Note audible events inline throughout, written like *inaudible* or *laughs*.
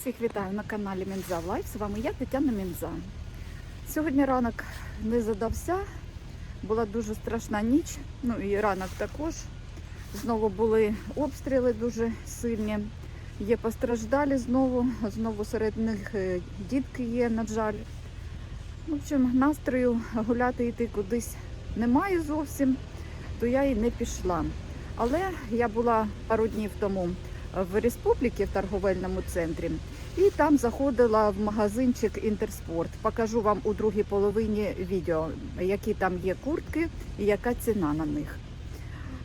Всіх вітаю на каналі Мінза Лайф. З вами я, Тетяна Мінза. Сьогодні ранок не задався. Була дуже страшна ніч, ну і ранок також. Знову були обстріли дуже сильні. Є постраждалі знову, знову серед них е, дітки є, на жаль. В общем, настрою гуляти йти кудись немає зовсім, то я і не пішла. Але я була пару днів тому в республіки в торговельному центрі. І там заходила в магазинчик Інтерспорт. Покажу вам у другій половині відео, які там є куртки і яка ціна на них.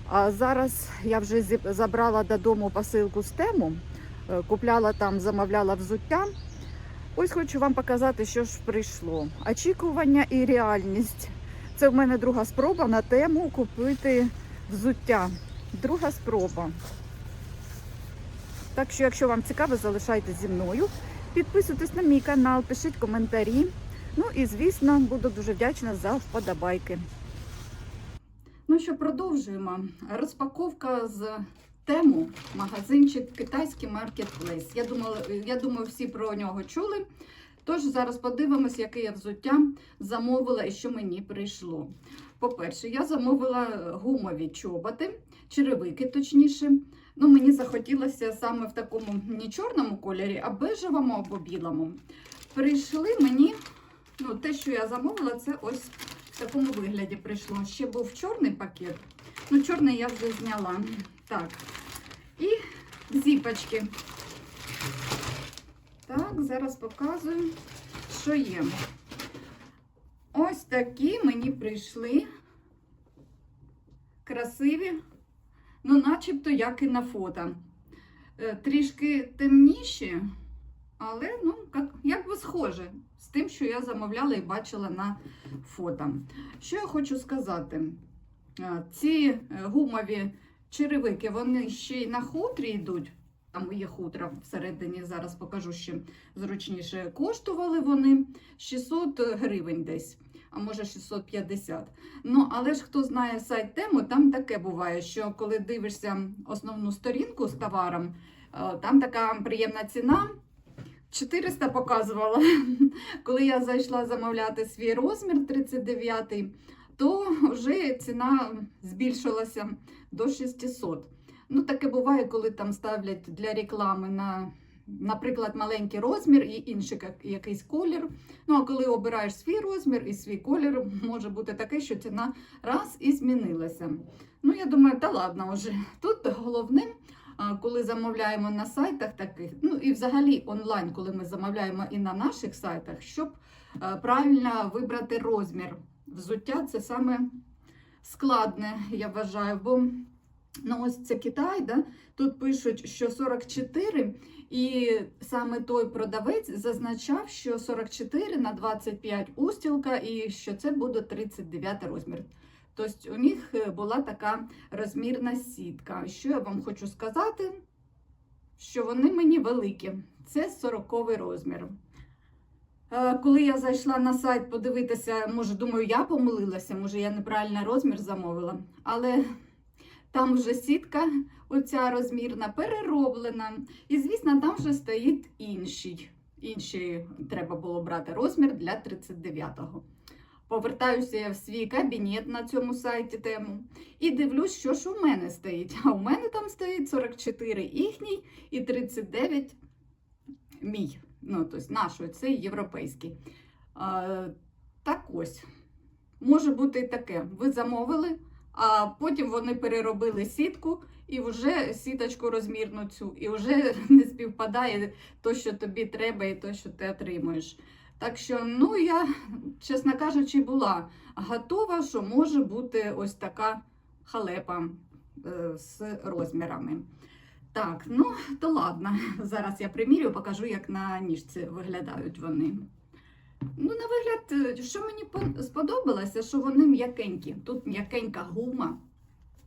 А зараз я вже забрала додому посилку з тему, е, купляла там, замовляла взуття. Ось хочу вам показати, що ж прийшло. Очікування і реальність. Це в мене друга спроба на тему купити взуття. Друга спроба. Так що, якщо вам цікаво, залишайтесь зі мною. Підписуйтесь на мій канал, пишіть коментарі. Ну і звісно, буду дуже вдячна за вподобайки. Ну що, продовжуємо. Розпаковка з тему магазинчик китайський маркетплейс. Я думала, я думаю, всі про нього чули. Тож зараз подивимось, яке я взуття замовила і що мені прийшло. По-перше, я замовила гумові чоботи, черевики точніше. Ну, мені захотілося саме в такому не чорному кольорі, а бежевому або білому. Прийшли мені, ну, те, що я замовила, це ось в такому вигляді прийшло. Ще був чорний пакет. Ну, чорний я вже зняла. Так. І зіпочки. Так, зараз показую, що є. Ось такі мені прийшли красиві, ну, начебто, як і на фото. Е, Трішки темніші, але ну, як, би схоже з тим, що я замовляла і бачила на фото. Що я хочу сказати? Е, Ці гумові черевики, вони ще й на хутрі йдуть. Там є хутра всередині, зараз покажу ще зручніше. Коштували вони 600 гривень десь, а може 650. Ну, але ж хто знає сайт тему, там таке буває, що коли дивишся основну сторінку з товаром, е, там така приємна ціна. 400 показувала. *laughs* Коли я зайшла замовляти свій розмір 39, то вже ціна збільшилася до 600. Ну, таке буває, коли там ставлять для реклами на, наприклад, маленький розмір і інший як- якийсь колір. Ну, а коли обираєш свій розмір і свій колір, може бути таке, що ціна раз і змінилася. Ну, я думаю, та ладно вже. Тут головним, коли замовляємо на сайтах таких, ну і взагалі онлайн, коли ми замовляємо і на наших сайтах, щоб е, правильно вибрати розмір взуття, це саме складне, я вважаю. Бо ну, ось це Китай, да? тут пишуть, що 44, і саме той продавець зазначав, що 44 на 25 устілка, і що це буде 39 розмір. Тобто у них е, була така розмірна сітка. Що я вам хочу сказати? Що вони мені великі. Це 40 розмір. Е, Коли я зайшла на сайт подивитися, може, думаю, я помилилася, може, я неправильний розмір замовила. Але там вже сітка, оця розмірна, перероблена. І, звісно, там вже стоїть інший. Інший треба було брати розмір для 39-го. Повертаюся я в свій кабінет на цьому сайті тему і дивлюсь, що ж у мене стоїть. А у мене там стоїть 44 їхній і 39 мій. Ну, тобто наш, цей європейський. А, так ось. Може бути і таке. Ви замовили, а потім вони переробили сітку і вже сіточку розмірну цю, і вже *laughs* не співпадає то, що тобі треба, і то, що ти отримуєш. Так що, ну, я, чесно кажучи, була готова, що може бути ось така халепа е, з розмірами. Так, ну то ладно. *laughs* Зараз я примірю, покажу, як на ніжці виглядають вони. Ну, на вигляд, е, що мені сподобалося, що вони м'якенькі. Тут м'якенька гума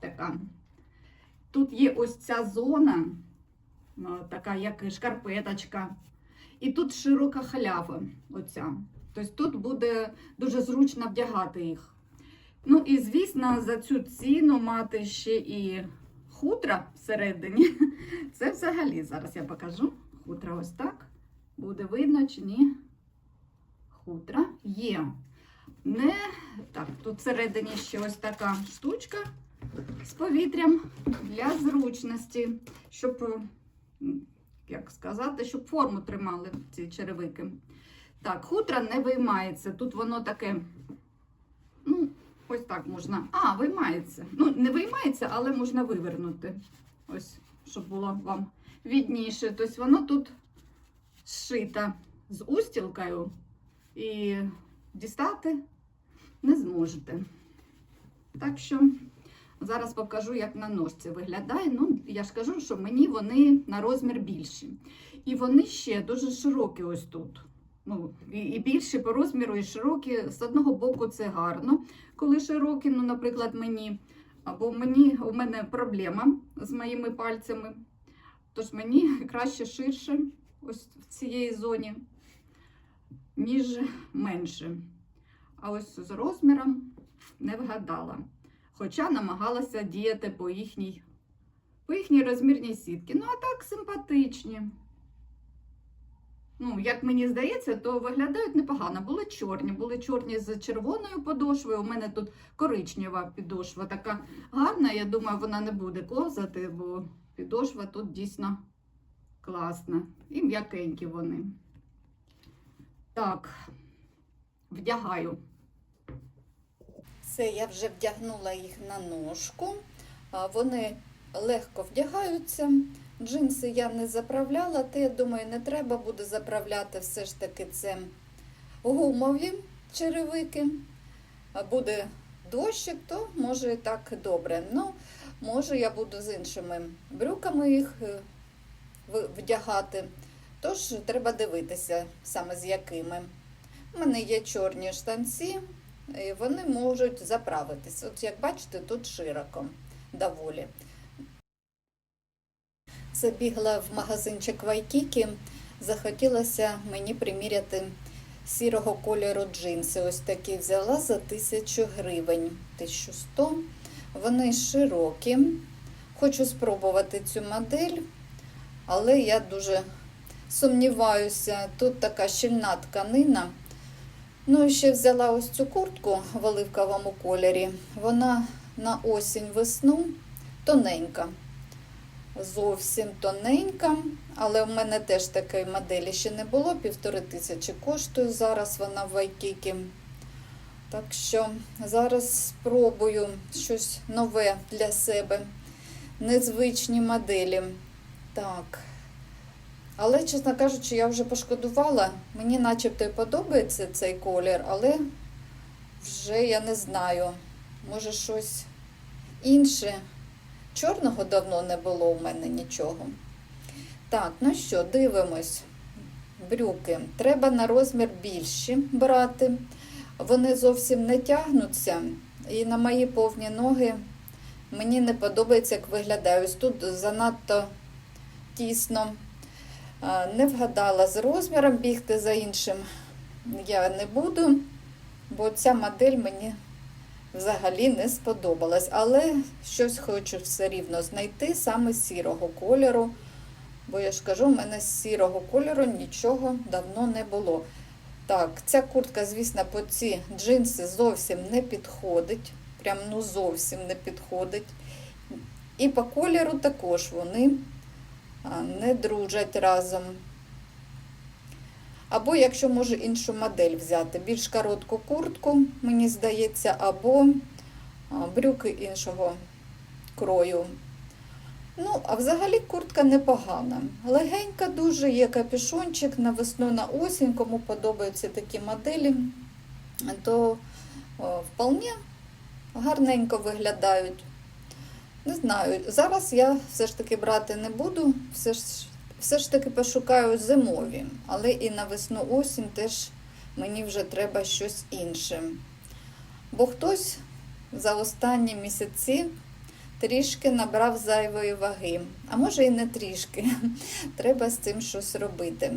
така. Тут є ось ця зона, ну, така як шкарпеточка. І тут широка халява. Оця. Тобто тут буде дуже зручно вдягати їх. Ну і звісно, за цю ціну мати ще і хутра всередині. *laughs* Це взагалі зараз я покажу. Хутра ось так. Буде видно чи ні? Хутра є. Не так, тут всередині ще ось така штучка з повітрям для зручності, щоб, як сказати, щоб форму тримали ці черевики. Так, хутра не виймається. Тут воно таке, ну, ось так можна. А, виймається. Ну, не виймається, але можна вивернути. Ось, щоб було вам відніше. Тобто воно тут зшито з устілкою і дістати не зможете. Так що зараз покажу, як на ножці виглядає. Ну, я ж кажу, що мені вони на розмір більші. І вони ще дуже широкі ось тут. Ну, і, і більші по розміру, і широкі. З одного боку, це гарно, коли широкі, ну, наприклад, мені. Або мені, у мене проблема з моїми пальцями. Тож мені *laughs* краще ширше, ось в цій зоні, ніж менше. А ось з розміром не вгадала. Хоча намагалася діяти по їхній, по їхній розмірній сітці. Ну, а так симпатичні. Ну, як мені здається, то виглядають непогано. Були чорні, були чорні з червоною подошвою. У мене тут коричнева підошва така гарна. Я думаю, вона не буде ковзати, бо підошва тут дійсно класна. І м'якенькі вони. Так, вдягаю. Все, я вже вдягнула їх на ножку. Вони легко вдягаються. Джинси я не заправляла, та я думаю, не треба буде заправляти все ж таки це гумові черевики. Буде дощик, то може і так добре. Ну, може, я буду з іншими брюками їх е, вдягати. Тож треба дивитися саме з якими. У мене є чорні штанці, і вони можуть заправитись. От як бачите, тут широко доволі. Забігла в магазинчик Вайкікі, захотілося мені приміряти сірого кольору джинси. Ось такі взяла за 1000 гривень, 1100. Вони широкі. Хочу спробувати цю модель, але я дуже сумніваюся. Тут така щільна тканина. Ну і ще взяла ось цю куртку в оливковому кольорі. Вона на осінь весну тоненька. Зовсім тоненька, але в мене теж такої моделі ще не було. Півтори тисячі коштує зараз вона в Вайкікі. Так що зараз спробую щось нове для себе. Незвичні моделі. Так. Але, чесно кажучи, я вже пошкодувала. Мені начебто і подобається цей колір, але вже я не знаю. Може щось інше. Чорного давно не було у мене нічого. Так, ну що, дивимось. Брюки. Треба на розмір більші брати. Вони зовсім не тягнуться. І на мої повні ноги мені не подобається, як виглядає. Тут занадто тісно. Не вгадала з розміром бігти за іншим я не буду, бо ця модель мені взагалі не сподобалась. Але щось хочу все рівно знайти саме сірого кольору. Бо я ж кажу, в мене з сірого кольору нічого давно не було. Так, ця куртка, звісно, по ці джинси зовсім не підходить. Прям ну зовсім не підходить. І по кольору також вони не дружать разом. Або, якщо може іншу модель взяти, більш коротку куртку, мені здається, або брюки іншого крою. Ну, а взагалі куртка непогана. Легенька дуже, є капюшончик на весну, на осінь, кому подобаються такі моделі, то о, вполне гарненько виглядають. Не знаю, зараз я все ж таки брати не буду, все ж, все ж таки пошукаю зимові, але і на весну осінь теж мені вже треба щось інше. Бо хтось за останні місяці трішки набрав зайвої ваги, а може і не трішки. *laughs* Треба з цим щось робити.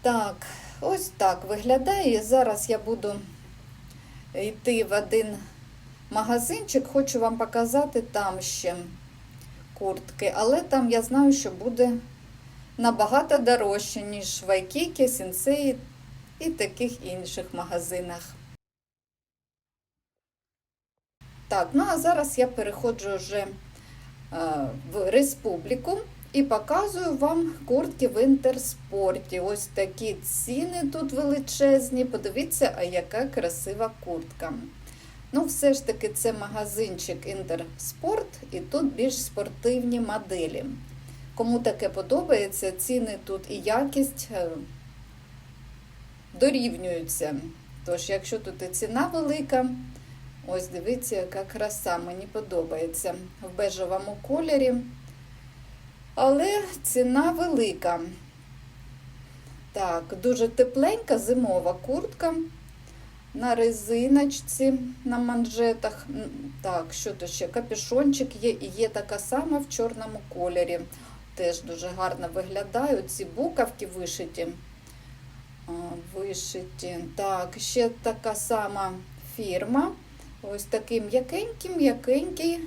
Так, ось так виглядає. Зараз я буду йти в один магазинчик, хочу вам показати там ще куртки, але там я знаю, що буде набагато дорожче, ніж в Айкікі, Сінсеї і таких інших магазинах. Так, ну а зараз я переходжу вже е, в республіку і показую вам куртки в інтерспорті. Ось такі ціни тут величезні. Подивіться, а яка красива куртка. Ну, все ж таки, це магазинчик Інтерспорт, і тут більш спортивні моделі. Кому таке подобається, ціни тут і якість е, дорівнюються. Тож, якщо тут і ціна велика, ось дивіться, яка краса, мені подобається в бежевому кольорі. Але ціна велика. Так, дуже тепленька зимова куртка на резиночці, на манжетах. Так, що то ще? Капюшончик є і є така сама в чорному кольорі. Теж дуже гарно виглядають ці буковки вишиті. Вишиті. Так, ще така сама фірма. Ось такий м'якенький, м'якенький.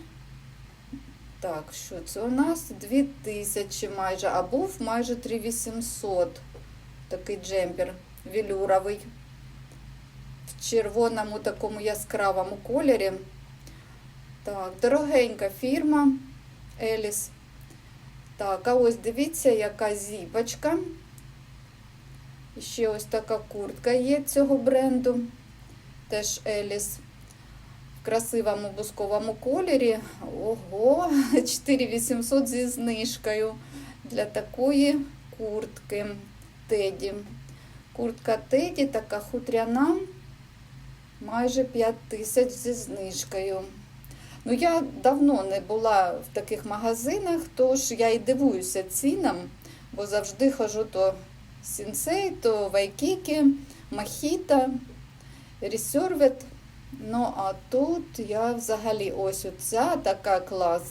Так, що це у нас? 2000 майже, а був майже 3800. Такий джемпер велюровий. В червоному такому яскравому кольорі. Так, дорогенька фірма Еліс. Так, а ось дивіться, яка зіпочка. І ще ось така куртка є цього бренду. Теж Еліс. В красивому бусковому кольорі. Ого, *laughs* 4800 зі знижкою для такої куртки Теді. Куртка Теді така хутряна, майже 5000 зі знижкою. Ну, я давно не була в таких магазинах, тож я і дивуюся цінам, бо завжди хожу то Сінсей, то Вайкікі, Махіта, Ресервет. Ну, а тут я взагалі ось оця така клас,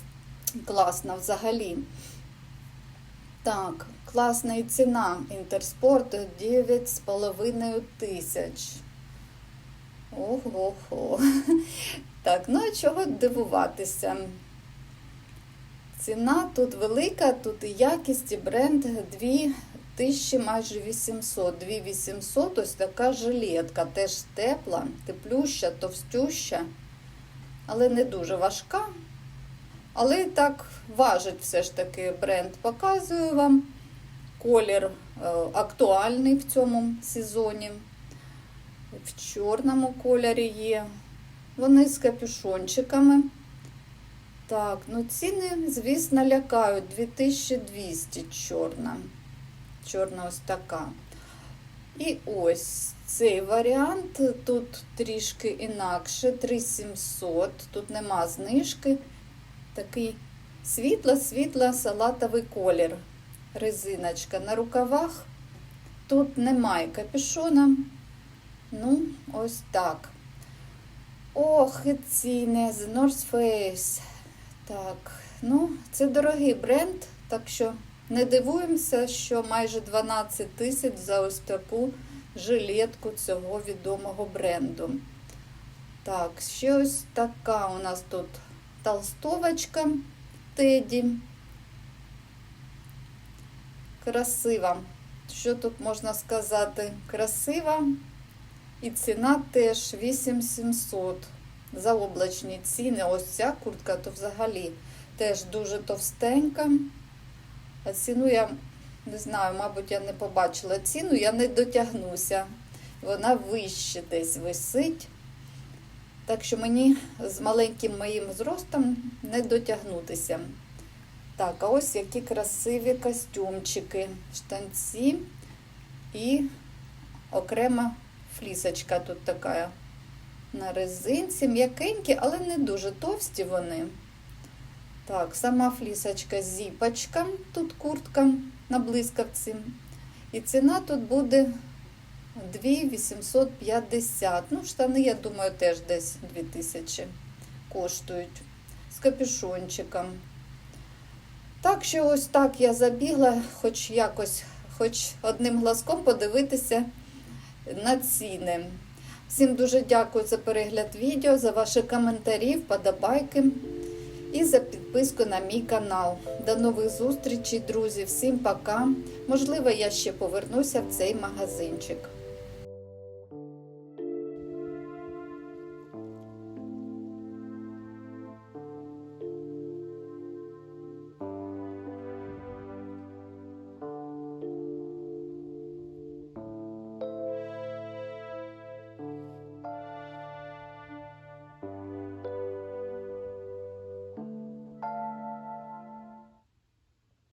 класна взагалі. Так, класна і ціна Інтерспорт 9,5 тисяч. Ого-го. *laughs* Так, ну а чого дивуватися? Ціна тут велика, тут і якість, і бренд 2000 майже 800. 2800 ось така жилетка, теж тепла, теплюща, товстюща, але не дуже важка. Але і так важить все ж таки бренд. Показую вам. Колір е, актуальний в цьому сезоні. В чорному кольорі є. Вони з капюшончиками. Так, ну ціни, звісно, лякають. 2200 чорна. Чорна ось така. І ось цей варіант. Тут трішки інакше. 3700. Тут нема знижки. Такий світло-світло салатовий колір. Резиночка на рукавах. Тут немає капюшона. Ну, ось так. Ох, і ціни з North Face. Так, ну, це дорогий бренд, так що не дивуємося, що майже 12 тисяч за ось таку жилетку цього відомого бренду. Так, ще ось така у нас тут толстовочка Теді. Красива. Що тут можна сказати? Красива. І ціна теж 8700. Заоблачні ціни. Ось ця куртка, то взагалі теж дуже товстенька. А ціну я не знаю, мабуть, я не побачила ціну, я не дотягнуся. Вона вище десь висить. Так що мені з маленьким моїм зростом не дотягнутися. Так, а ось які красиві костюмчики, штанці і окрема флісочка тут така на резинці. М'якенькі, але не дуже товсті вони. Так, сама флісочка зіпочка, тут куртка на блискавці. І ціна тут буде 2850. Ну, штани, я думаю, теж десь 2000 коштують з капюшончиком. Так що ось так я забігла, хоч якось, хоч одним глазком подивитися на ціни. Всім дуже дякую за перегляд відео, за ваші коментарі, вподобайки. і за підписку на мій канал. До нових зустрічей, друзі. Всім пока. Можливо, я ще повернуся в цей магазинчик.